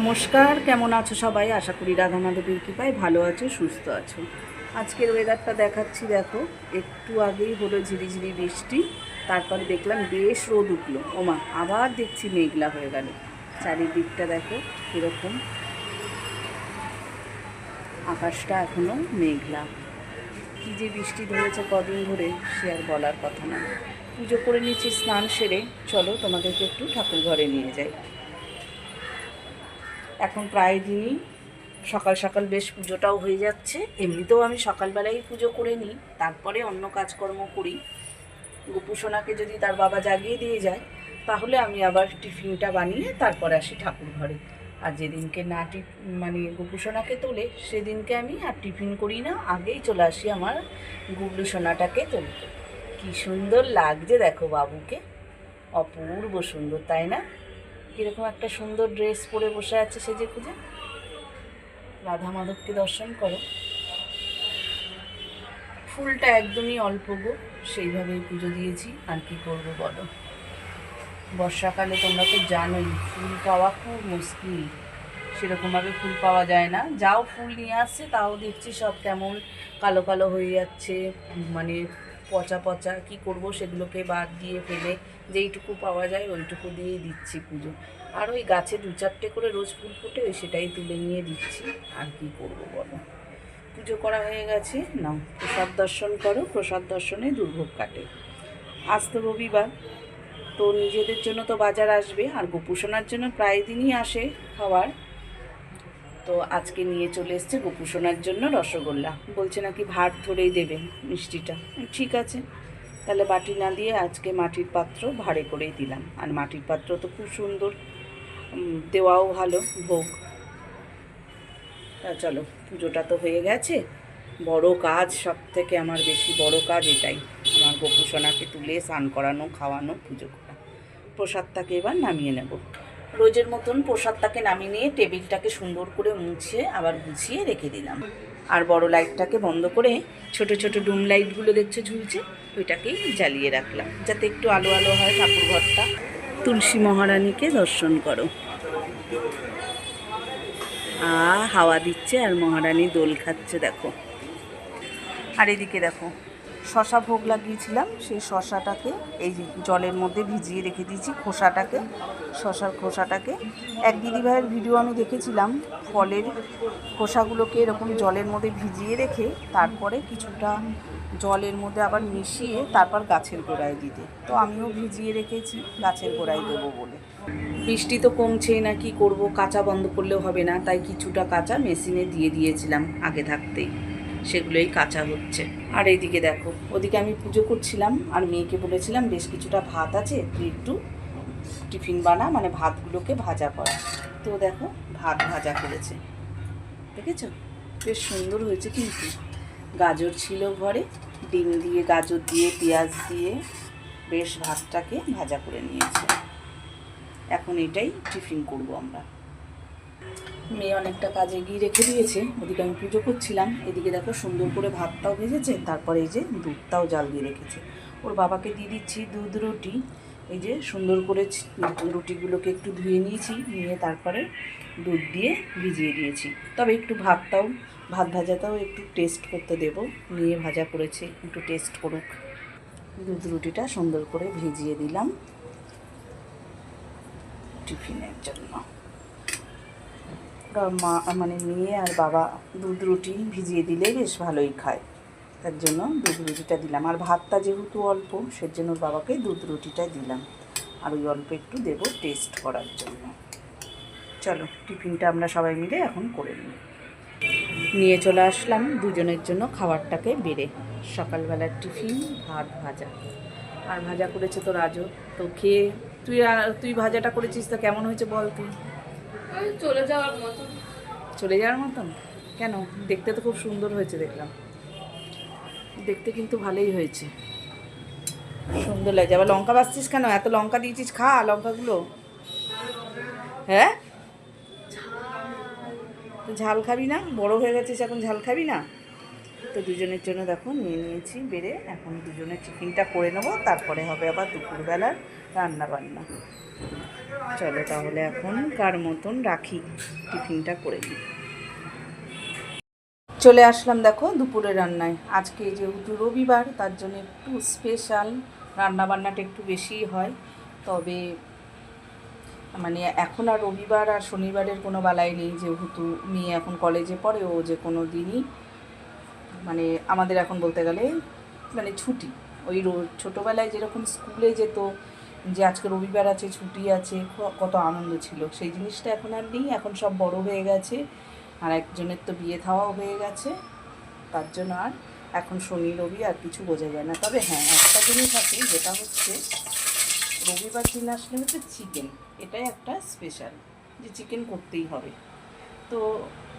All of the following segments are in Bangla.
নমস্কার, কেমন আছো সবাই? আশা করি রাধা মাধবীর কৃপায় ভালো আছো, সুস্থ আছো। আজকের ওয়েদারটা দেখাচ্ছি, দেখো, একটু আগেই হলো ঝিরিঝিরি বৃষ্টি, তারপরে দেখলাম বেশ রোদ উঠল। ওমা আবার দেখছি মেঘলা হয়ে গেল। চারিদিকটা দেখো, কীরকম। আকাশটা এখনও মেঘলা। কী যে বৃষ্টি ধরেছে কদিন ধরে, সে আর বলার কথা না পুজো করে নিচ্ছি স্নান সেরে, চলো তোমাদেরকে একটু ঠাকুর ঘরে নিয়ে যাই। এখন প্রায় দিনই সকাল সকাল বেশ পুজোটাও হয়ে যাচ্ছে। এমনিতেও আমি সকালবেলাই পুজো করে নিই, তারপরে অন্য কাজকর্ম করি। গোপুসোনাকে যদি তার বাবা জাগিয়ে দিয়ে যায়, তাহলে আমি আবার টিফিনটা বানিয়ে তারপরে আসি ঠাকুর ঘরে। আর যেদিনকে না টিফ মানে গোপুসোনাকে তোলে, সেদিনকে আমি আর টিফিন করি না, আগেই চলে আসি আমার গুবলু সোনাটাকে তুলতে কী সুন্দর লাগছে দেখো বাবুকে। অপূর্ব সুন্দর, তাই না? কীরকম একটা সুন্দর ড্রেস পরে বসে আছে সেজে খুঁজে রাধা মাধবকে দর্শন করো। ফুলটা একদমই অল্প গো, সেইভাবেই পুজো দিয়েছি। আর কি করব বলো? বর্ষাকালে তোমরা তো জানোই, ফুল পাওয়া খুব মুশকিল। সেরকমভাবে ফুল পাওয়া যায় না। যাও ফুল নিয়ে আসছে তাও দেখছি সব কেমন কালো কালো হয়ে যাচ্ছে। মানে পচা পচা কি করব সেগুলোকে বাদ দিয়ে ফেলে, যেইটুকু পাওয়া যায় ওইটুকু দিয়েই দিচ্ছি পুজো। আর ওই গাছে দু চারটে করে রোজ ফুল ফুটে, ওই সেটাই তুলে নিয়ে দিচ্ছি। আর কি করব বলো? পুজো করা হয়ে গেছে, নাও, প্রসাদ দর্শন করো, প্রসাদ দর্শনে দুর্ভোগ কাটে। আজ তো রবিবার, তো নিজেদের জন্য তো বাজার আসবে, আর গোপুসোনার জন্য প্রায় দিনই আসে খাবার তো আজকে নিয়ে চলে এসছে গোপুসোনার জন্য রসগোল্লা। বলছে নাকি ভাত ধরেই দেবে মিষ্টিটা। ঠিক আছে। তাহলে বাটি না দিয়ে আজকে মাটির পাত্র ভাড়ে করেই দিলাম। আর মাটির পাত্র তো খুব সুন্দর। দেওয়াও ভালো, ভোগ। তা চলো, পুজোটা তো হয়ে গেছে। বড় কাজ সব থেকে আমার বেশি বড় কাজ এটাই। আমার গোপুসোনাকে তুলে স্নান করানো, খাওয়ানো, পুজো করা। প্রসাদটাকে এবার নামিয়ে নেব। রোজের মতন প্রসাদটাকে নামিয়ে নিয়ে টেবিলটাকে সুন্দর করে মুছে আবার গুছিয়ে রেখে দিলাম। আর বড় লাইটটাকে বন্ধ করে ছোট ছোট ডুম লাইটগুলো দেখছ ঝুলছে, ওইটাকেই জ্বালিয়ে রাখলাম। যাতে একটু আলো আলো হয় ঠাকুর ঘরটা। তুলসী মহারানীকে দর্শন করো। আ, হাওয়া দিচ্ছে আর মহারানী দোল খাচ্ছে, দেখো। আর এদিকে দেখো শশা ভোগ লাগিয়েছিলাম, সেই শশাটাকে, এই জলের মধ্যে ভিজিয়ে রেখে দিয়েছি খোসাটাকে, শশার খোসাটাকে। এক দিদিভাইয়ের ভিডিও আমি দেখেছিলাম, ফলের খোসাগুলোকে এরকম জলের মধ্যে ভিজিয়ে রেখে তারপরে কিছুটা জলের মধ্যে আবার মিশিয়ে তারপর গাছের গোড়ায় দিতে। তো আমিও ভিজিয়ে রেখেছি, গাছের গোড়ায় দেবো বলে। বৃষ্টি তো কমছেই না, কি করব? কাঁচা বন্ধ করলেও হবে না, তাই কিছুটা কাঁচা মেশিনে দিয়ে দিয়েছিলাম আগে থাকতেই। সেগুলোই কাঁচা হচ্ছে। আর এইদিকে দেখো, ওদিকে আমি পুজো করছিলাম আর মেয়েকে বলেছিলাম, বেশ কিছুটা ভাত আছে, তুই একটু টিফিন বানা। মানে ভাতগুলোকে ভাজা করা। তো দেখো, ভাত ভাজা করেছে। দেখেছ? বেশ সুন্দর হয়েছে কিন্তু। গাজর ছিল ঘরে, ডিম দিয়ে, গাজর দিয়ে, পেঁয়াজ দিয়ে বেশ ভাতটাকে ভাজা করে নিয়েছে। এখন এটাই টিফিন করব আমরা। মেয়ে অনেকটা কাজে গিয়ে রেখে দিয়েছে। ওদিকে আমি পুজো করছিলাম। এদিকে দেখো সুন্দর করে ভাতটাও ভেজেছে, তারপরে এই যে দুধটাও জাল দিয়ে রেখেছে। ওর বাবাকে দিয়ে দিচ্ছি দুধ রুটি। এই যে সুন্দর করে রুটিগুলোকে একটু ধুয়ে নিয়েছি, নিয়ে তারপরে দুধ দিয়ে ভিজিয়ে দিয়েছি। তবে একটু ভাতটাও, ভাত ভাজাটাও একটু টেস্ট করতে দেব। নিয়ে ভাজা করেছে, একটু টেস্ট করুক। দুধ রুটিটা সুন্দর করে ভিজিয়ে দিলাম টিফিনের জন্য। মা মানে মেয়ে আর বাবা দুধ রুটি ভিজিয়ে দিলে বেশ ভালোই খায়। তার জন্য দুধ রুটিটা দিলাম। আর ভাতটা যেহেতু অল্প, সেজন্য বাবাকে দুধ রুটিটা দিলাম। আর ওই অল্প একটু দেবো টেস্ট করার জন্য। চলো, টিফিনটা আমরা সবাই মিলে এখন করে নিই। নিয়ে চলে আসলাম দুজনের জন্য খাবারটাকে বেড়ে। সকালবেলার টিফিন, ভাত ভাজা। আর ভাজা করেছে তো রাজু। তো খেয়ে, তুই তুই ভাজাটা করেছিস তো কেমন হয়েছে বল তুই চলে যাওয়ার মতো চলে যাওয়ার মতন? কেন? দেখতে তো খুব সুন্দর হয়েছে দেখলাম। দেখতে কিন্তু ভালোই হয়েছে। সুন্দর লাগছে। আবার লঙ্কা বাঁচছিস কেন? এত লঙ্কা দিয়েছিস খা লঙ্কাগুলো। হ্যাঁ? ঝাল খাবি না? বড় হয়ে গেছিস এখন ঝাল খাবি না? তো দুজনের জন্য দেখো নিয়ে নিয়েছি, বেড়ে এখন দুজনের টিফিনটা করে নেব, তারপরে হবে আবার দুপুরবেলার রান্না বান্না চলো তাহলে এখন কার মতন রাখি, টিফিনটা করে নিই। চলে আসলাম দেখো দুপুরে রান্নায়। আজকে যেহেতু রবিবার, তার জন্য একটু স্পেশাল রান্না বান্নাটা একটু বেশিই হয়। তবে মানে এখন আর রবিবার আর শনিবারের কোনো বেলায় নেই, যেহেতু মেয়ে এখন কলেজে পড়ে, ও যে কোনো দিনই মানে আমাদের এখন বলতে গেলে মানে ছুটি। ওই ছোটোবেলায় যেরকম স্কুলে যেত, যে আজকে রবিবার আছে, ছুটি আছে কত আনন্দ ছিল। সেই জিনিসটা এখন আর নেই, এখন সব বড় হয়ে গেছে। আর একজনের তো বিয়ে থাওয়াও হয়ে গেছে। তার জন্য আর এখন শনি, রবি আর কিছু বোঝা যায় না। তবে হ্যাঁ একটা জিনিস আছে, যেটা হচ্ছে রবিবার দিন আসলে হচ্ছে চিকেন। এটাই একটা স্পেশাল যে চিকেন করতেই হবে। তো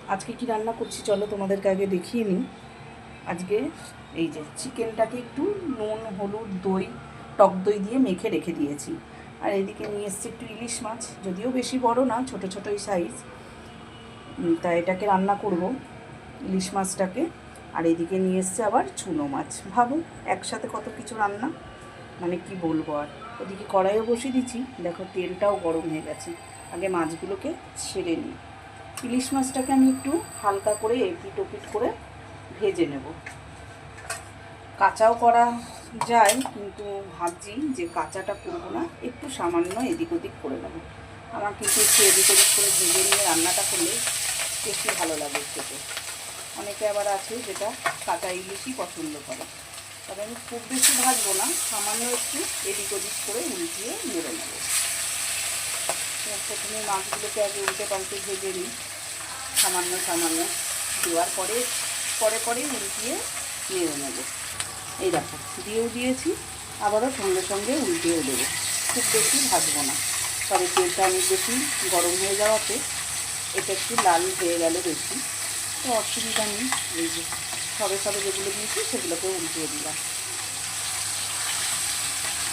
আজকে কি রান্না করছি চলো তোমাদেরকে আগে দেখিয়ে নিই। আজকে এই যে চিকেনটাকে একটু নুন, হলুদ, দই, টক দই দিয়ে মেখে রেখে দিয়েছি। আর এদিকে নিয়ে এসছি একটু ইলিশ মাছ, যদিও বেশি বড় না, ছোট ছোটোই সাইজ তা এটাকে রান্না করব, ইলিশ মাছটাকে। আর এদিকে নিয়ে এসছে আবার চুনো মাছ। ভাবো একসাথে কত কিছু রান্না মানে কি বলব আর। ওদিকে কড়াইও বসিয়ে দিচ্ছি, দেখো তেলটাও গরম হয়ে গেছে। আগে মাছগুলোকে ছেড়ে নিই। ইলিশ মাছটাকে আমি একটু হালকা করে এপিট ওপিট করে ভেজে নেব। কাঁচাও করা যায়, কিন্তু ভাবছি যে কাঁচাটা করব না, একটু সামান্য এদিক ওদিক করে নেব। আমার কিন্তু একটু এদিক ওদিক করে ভেজে নিয়ে রান্নাটা করলে বেশি ভালো লাগে খেতে। অনেকে আবার আছে যেটা কাঁচা ইলিশই পছন্দ করে। তবে আমি খুব বেশি ভাজবো না, সামান্য একটু এদিক ওদিক করে উল্টিয়ে নেড়ে নেব। প্রথমে মাছগুলোকে আগে উল্টে পাল্টে ভেজে নিই, সামান্য সামান্য। দেওয়ার পরে পরে পরে উল্টিয়ে নেড়ে নেব। এই দেখো, দিয়েও দিয়েছি, আবারও সঙ্গে সঙ্গে উল্টিয়েও দেবো। খুব বেশি ভাজবো না। তবে তেলটা অনেক বেশি গরম হয়ে যাওয়াতে এটা একটু লাল হয়ে গেল বেশি। তো অসুবিধা নেই, এই যে সবে সবে যেগুলো দিয়েছি সেগুলোকে উল্টিয়ে দিলাম।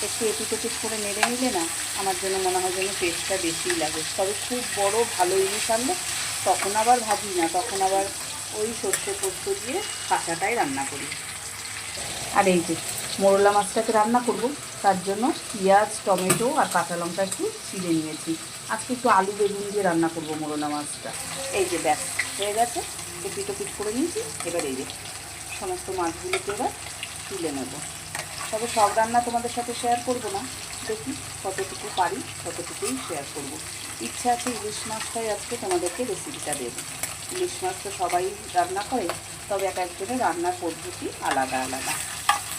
একটু এপিট ওপিট করে নেড়ে নিলে না আমার জন্য মনে হয় যেন টেস্টটা বেশিই লাগে। তবে খুব বড় ভালো ইলিশ আনলে তখন আবার ভাজি না, তখন আবার ওই সর্ষে পোস্ত দিয়ে কাঁচাটাই রান্না করি। আর এই যে মোরলা মাছটাকে রান্না করব তার জন্য পেঁয়াজ টমেটো আর কাঁচা লঙ্কা একটু ছিঁড়ে নিয়েছি। আজকে একটু আলু বেগুন দিয়ে রান্না করব মোরলা মাছটা। এই যে ব্যাস হয়ে গেছে। এপিট ওপিট করে নিয়েছি। এবার এই যে সমস্ত মাছগুলোকে এবার তুলে নেব। তবে সব রান্না তোমাদের সাথে শেয়ার করব না। দেখি কতটুকু পারি ততটুকুই শেয়ার করব। ইচ্ছা আছে ইলিশ মাছটাই আজকে তোমাদেরকে রেসিপিটা দেবো। ইলিশ মাছ তো সবাই রান্না করে, তবে এক একজনের রান্নার পদ্ধতি আলাদা আলাদা।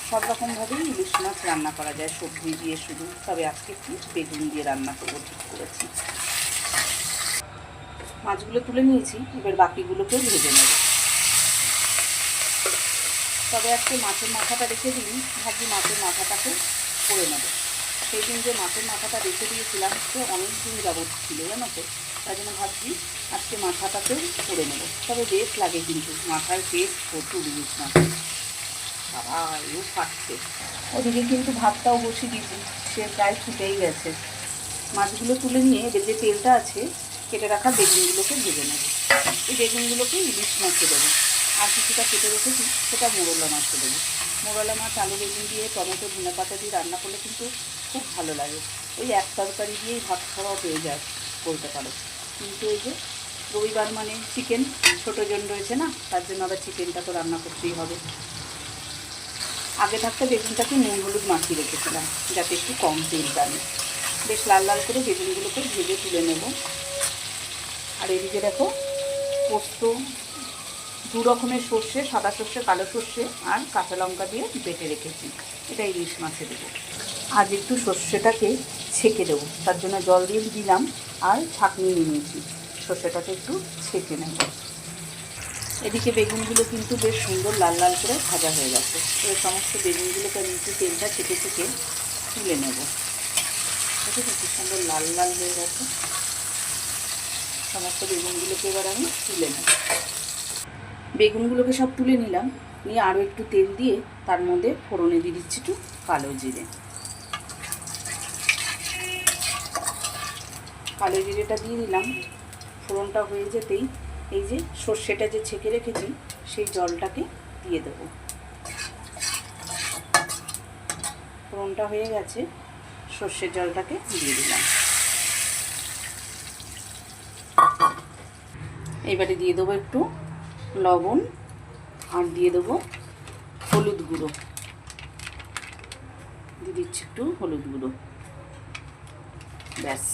সব রকমভাবেই ইলিশ মাছ রান্না করা যায়, সবজি দিয়ে শুধু। তবে আজকে একটু বেগুন দিয়ে রান্না করব, ঠিক করেছি। মাছগুলো তুলে নিয়েছি, এবার বাকিগুলোকেও ভেজে নেব। তবে আজকে মাছের মাথাটা রেখে দিই ভাবছি মাছের মাথাটাকে করে নেব। সেই দিন যে মাছের মাথাটা রেখে দিয়েছিলাম সে অনেক দিন যাবৎ ছিল, জানো তো। তাই জন্য ভাবছি, আজকে মাথাটাকেও করে নেব। তবে বেশ লাগে কিন্তু, মাথার টেস্ট প্রচুর ইলিশ মাছ বাবা, এও ফাটছে। ওদিকে কিন্তু ভাতটাও বসিয়ে দিয়েছি, সে প্রায় ফুটেই গেছে। মাছগুলো তুলে নিয়ে এদের যে তেলটা আছে, কেটে রাখা বেগুনগুলোকে ভেজে নেব। এই বেগুনগুলোকে ইলিশ মাছে দেবো। আর কিছুটা কেটে রেখেছি, সেটা মোরলা মাছে দেবো। মোরলা মাছ, আলু বেগুন দিয়ে, টমেটো, ধনে পাতা দিয়ে রান্না করলে কিন্তু খুব ভালো লাগে। ওই এক তরকারি দিয়েই ভাত খাওয়া হয়ে যায় বলতে পারো কিন্তু এই যে রবিবার মানে চিকেন ছোটো জন রয়েছে না, তার জন্য আবার চিকেনটা তো রান্না করতেই হবে। আগে থাকতে বেগুনটাকে নুন হলুদ মাখিয়ে রেখেছিলাম, যাতে একটু কম তেল টানে বেশ লাল লাল করে বেগুনগুলোকে ভেজে তুলে নেব। আর এদিকে দেখো, পোস্ত, দু রকমের সর্ষে, সাদা সর্ষে, কালো সর্ষে আর কাঁচা লঙ্কা দিয়ে বেটে রেখেছি। এটা ইলিশ মাছে দেবো। আজ একটু সর্ষেটাকে ছেঁকে দেবো। তার জন্য জল দিয়ে দিলাম আর ছাঁকনি নিয়েছি। সর্ষেটাকে একটু ছেঁকে নেব। এদিকে বেগুনগুলো কিন্তু বেশ সুন্দর লাল লাল করে ভাজা হয়ে গেছে। এবার সমস্ত বেগুনগুলোকে আমি একটু তেলটা চেপে ছেঁকে তুলে নেব। দেখেছ কি সুন্দর লাল লাল হয়ে গেছে? সমস্ত বেগুনগুলোকে এবার আমি তুলে নেব। বেগুনগুলোকে সব তুলে নিলাম। নিয়ে আরও একটু তেল দিয়ে তার মধ্যে ফোড়নে দিয়ে দিচ্ছি একটু কালো জিরে। কালো জিরেটা দিয়ে দিলাম, ফোড়নটা হয়ে যেতেই এই যে সর্ষেটা যে ছেঁকে রেখেছি, সেই জলটাকে দিয়ে দেবো। ফোড়নটা হয়ে গেছে, সর্ষের জলটাকে দিয়ে দিলাম। এবারে দিয়ে দেবো একটু লবণ আর দিয়ে দেবো হলুদ গুঁড়ো। দিয়ে দিচ্ছি একটু হলুদ গুঁড়ো। ব্যাস।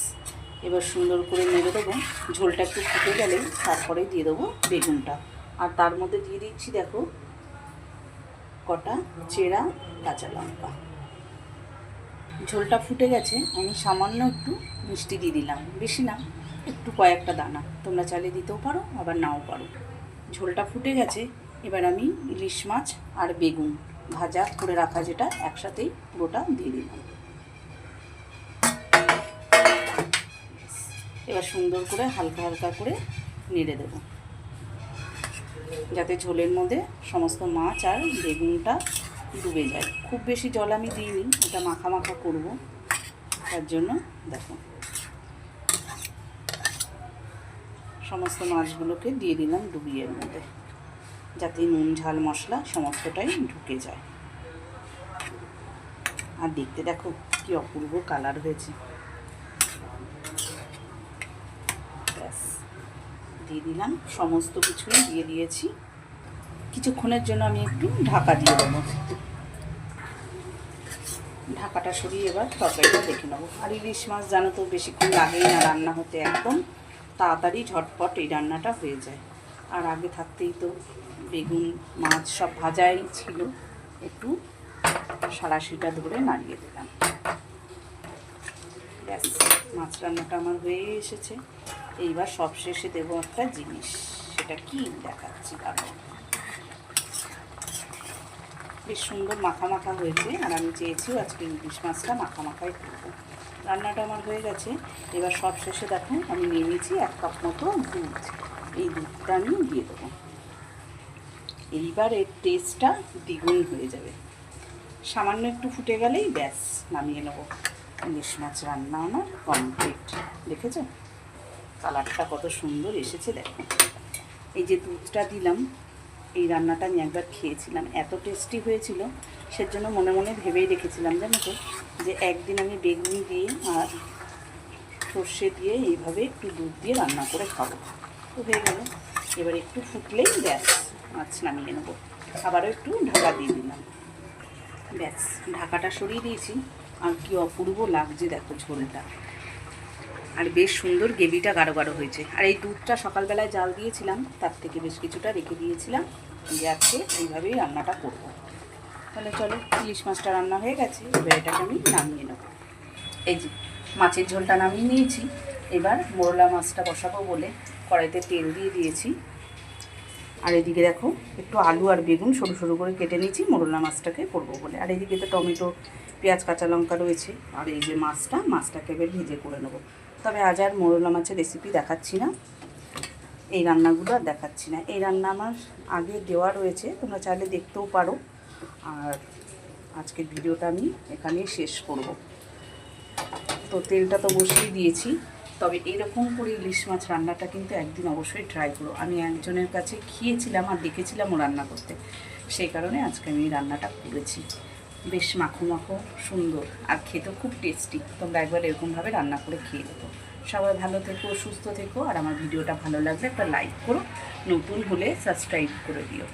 এবার সুন্দর করে নেড়ে দেবো। ঝোলটা একটু ফুটে গেলে তারপরে দিয়ে দেবো বেগুনটা। আর তার মধ্যে দিয়ে দিচ্ছি, দেখো, কটা চেরা কাঁচা লঙ্কা। ঝোলটা ফুটে গেছে, আমি সামান্য একটু মিষ্টি দিয়ে দিলাম। বেশি না, একটু কয়েকটা দানা। তোমরা চাইলে দিতেও পারো, আবার নাও পারো। ঝোলটা ফুটে গেছে, এবার আমি ইলিশ মাছ আর বেগুন ভাজা করে রাখা যেটা একসাথেই পুরোটা দিয়ে দিলাম। এবার সুন্দর করে হালকা হালকা করে নেড়ে দেবো। যাতে ঝোলের মধ্যে সমস্ত মাছ আর বেগুনটা ডুবে যায়। খুব বেশি জল আমি দিইনি এটা মাখা মাখা করব। তার জন্য দেখো। সমস্ত মাছগুলোকে দিয়ে দিলাম ডুবিয়ের মধ্যে, যাতে নুন, ঝাল, মশলা সমস্তটাই ঢুকে যায়। আর দেখতে দেখো কি অপূর্ব কালার হয়েছে ব্যাস দিয়ে দিলাম। সমস্ত কিছুই দিয়ে দিয়েছি। কিছুক্ষণের জন্য আমি একটু ঢাকা দিয়ে দেবো। ঢাকাটা সরিয়ে এবার তরকারিটা দেখে নেব। আর ইলিশ মাছ জানো তো বেশিক্ষণ লাগেই না রান্না হতে একদম। তাড়াতাড়ি ঝটপট এই রান্নাটা হয়ে যায়। আর আগে থাকতেই তো বেগুন, মাছ সব ভাজাই ছিল। একটু সারাশিটা ধরে নাড়িয়ে দিলাম। ব্যাস, মাছ রান্নাটা আমার হয়ে এসেছে। এইবার সব শেষে দেবো একটা জিনিস, সেটা কি দেখাচ্ছি দাঁড়ো বেশ সুন্দর মাখা মাখা হয়েছে, আর আমি চেয়েছিও আজকে ইলিশ মাছটা মাখা মাখাই করব। রান্নাটা আমার হয়ে গেছে, এবার সব শেষে দেখুন আমি নিয়ে নিয়েছি এক কাপ মতো দুধ। এই দুধটা আমি দিয়ে দেবো। এইবার এর টেস্টটা দ্বিগুণ হয়ে যাবে। সামান্য একটু ফুটে গেলেই ব্যাস, নামিয়ে নেব। ইলিশ মাছ রান্না আমার কমপ্লিট দেখেছ? কালারটা কত সুন্দর এসেছে, দেখো। এই যে দুধটা দিলাম, এই রান্নাটা আমি একবার খেয়েছিলাম। এত টেস্টি হয়েছিল, সেজন্য মনে মনে ভেবেই রেখেছিলাম, জানো তো, যে একদিন আমি বেগুনি দিয়ে আর সর্ষে দিয়ে এইভাবে একটু দুধ দিয়ে রান্না করে খাব। তো হয়ে গেল। এবার একটু ফুটলেই ব্যাস, মাছ নামিয়ে নেব। আবারও একটু ঢাকা দিয়ে দিলাম। ব্যাস, ঢাকাটা সরিয়ে দিয়েছি। আর কি অপূর্ব লাগছে, দেখো ঝোলটা। আর বেশ সুন্দর গ্রেভিটা গাঢ় গাঢ় হয়েছে। আর এই দুধটা সকালবেলায় জাল দিয়েছিলাম, তার থেকে বেশ কিছুটা রেখে দিয়েছিলাম যে আজকে এইভাবেই রান্নাটা করব। তাহলে চলো, ইলিশ মাছটা রান্না হয়ে গেছে, এবার এটাকে আমি নামিয়ে নেব। এই যে, মাছের ঝোলটা নামিয়ে নিয়েছি। এবার মোরলা মাছটা বসাবো বলে কড়াইতে তেল দিয়ে দিয়েছি। আর এদিকে দেখো, একটু আলু আর বেগুন সরু সরু করে কেটে নিয়েছি, মোরলা মাছটাকে করব বলে। আর এদিকে তো টমেটো, পেঁয়াজ, কাঁচা লঙ্কা রয়েছে। আর এই যে মাছটা, মাছটাকে এবার ভেজে করে নেব। তবে আজ আর মোরলা মাছের রেসিপি দেখাচ্ছি না। এই রান্নাগুলো আর দেখাচ্ছি না। এই রান্না আমার আগে দেওয়া রয়েছে, তোমরা চাইলে দেখতেও পারো। আর আজকের ভিডিওটা আমি এখানেই শেষ করব। তো তেলটা তো বসিয়ে দিয়েছি, তবে এরকম করে ইলিশ মাছ রান্নাটা কিন্তু একদিন অবশ্যই ট্রাই করো। আমি একজনের কাছে খেয়েছিলাম আর দেখেছিলাম ও রান্না করতে। সেই কারণে আজকে আমি রান্নাটা করেছি। বেশ মাখো মাখো সুন্দর আর খেতেও খুব টেস্টি তোমরা একবার এরকমভাবে রান্না করে খেয়ে দেবো সবাই ভালো থেকো, সুস্থ থেকো আর আমার ভিডিওটা ভালো লাগলে একটা লাইক করো, নতুন হলে সাবস্ক্রাইব করে দিও।